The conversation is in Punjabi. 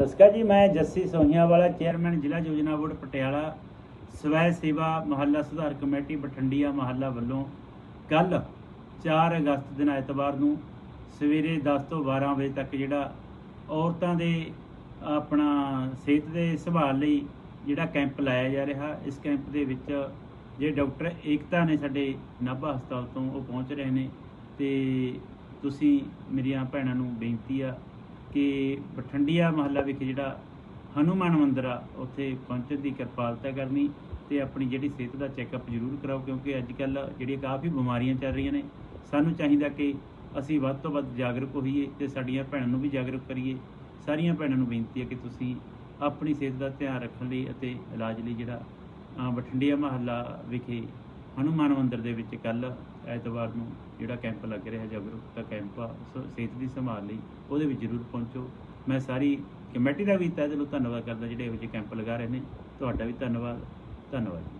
ਸਤਿ ਸ਼੍ਰੀ ਅਕਾਲ ਜੀ, ਮੈਂ ਜੱਸੀ ਸੋਹੀਆਂ ਵਾਲਾ ਚੇਅਰਮੈਨ ਜ਼ਿਲ੍ਹਾ ਯੋਜਨਾ ਬੋਰਡ, ਪਟਿਆਲਾ, ਸਵੈ ਸੇਵਾ ਮਹੱਲਾ ਸੁਧਾਰ ਕਮੇਟੀ, ਬਠੰਡੀਆ ਮਹੱਲਾ ਵੱਲੋਂ ਕੱਲ 4 ਅਗਸਤ ਦਿਨ ਐਤਵਾਰ ਨੂੰ ਸਵੇਰੇ 10 ਤੋਂ 12 ਵਜੇ ਤੱਕ ਜਿਹੜਾ ਔਰਤਾਂ ਦੇ ਆਪਣਾ ਸਿਹਤ ਦੇ ਸੰਭਾਲ ਲਈ ਜਿਹੜਾ ਕੈਂਪ ਲਾਇਆ ਜਾ ਰਿਹਾ, ਇਸ ਕੈਂਪ ਦੇ ਵਿੱਚ ਜੇ ਡਾਕਟਰ ਏਕਤਾ ਨੇ ਸਾਡੇ ਨਾਭਾ ਹਸਪਤਾਲ ਤੋਂ ਉਹ ਪਹੁੰਚ ਰਹੇ ਨੇ ਤੇ ਤੁਸੀਂ ਮੇਰੀਆਂ ਭੈਣਾਂ ਨੂੰ ਬੇਨਤੀ ਆ ਕਿ ਬਠੰਡੀਆ ਮਹੱਲਾ ਵਿਖੇ ਜਿਹੜਾ ਹਨੂਮਾਨ ਮੰਦਿਰ ਆ ਉੱਥੇ ਪਹੁੰਚਣ ਦੀ ਕਿਰਪਾਲਤਾ ਕਰਨੀ ਤੇ ਆਪਣੀ ਜਿਹੜੀ ਸਿਹਤ ਦਾ ਚੈੱਕਅਪ ਜ਼ਰੂਰ ਕਰਾਓ ਕਿਉਂਕਿ ਅੱਜ ਕੱਲ ਜਿਹੜੀਆਂ ਕਾਫੀ ਬਿਮਾਰੀਆਂ ਚੱਲ ਰਹੀਆਂ ਨੇ ਸਾਨੂੰ ਚਾਹੀਦਾ ਕਿ ਅਸੀਂ ਵੱਧ ਤੋਂ ਵੱਧ ਜਾਗਰੂਕ ਹੋਈਏ ਤੇ ਸਾਡੀਆਂ ਭੈਣਾਂ ਨੂੰ ਵੀ ਜਾਗਰੂਕ ਕਰੀਏ। ਸਾਰੀਆਂ ਭੈਣਾਂ ਨੂੰ ਬੇਨਤੀ ਹੈ ਕਿ ਤੁਸੀਂ ਆਪਣੀ ਸਿਹਤ ਦਾ ਧਿਆਨ ਰੱਖਣ ਲਈ ਅਤੇ ਇਲਾਜ ਲਈ ਜਿਹੜਾ ਅ, ਬਠਿੰਡਿਆ ਮਹੱਲਾ ਵਿਖੇ ਹਨੂਮਾਨ ਮੰਦਿਰ ਦੇ ਵਿੱਚ ਕੱਲ ਐਤਵਾਰ ਨੂੰ ਜਿਹੜਾ ਕੈਂਪ ਲੱਗ ਰਿਹਾ ਜਾਗਰੂਕਤਾ ਕੈਂਪ ਆ, ਸ- ਸਿਹਤ ਦੀ ਸੰਭਾਲ ਲਈ ਉਹਦੇ ਵਿੱਚ ਜ਼ਰੂਰ ਪਹੁੰਚੋ। ਮੈਂ ਸਾਰੀ ਕਮੇਟੀ ਦਾ ਵੀ ਤਹਿ ਦਿਲੋਂ ਧੰਨਵਾਦ ਕਰਦਾ ਜਿਹੜੇ ਇਹੋ ਜਿਹੇ ਕੈਂਪ ਲਗਾ ਰਹੇ ਨੇ। ਤੁਹਾਡਾ ਵੀ ਧੰਨਵਾਦ ਧੰਨਵਾਦ। ਜੀ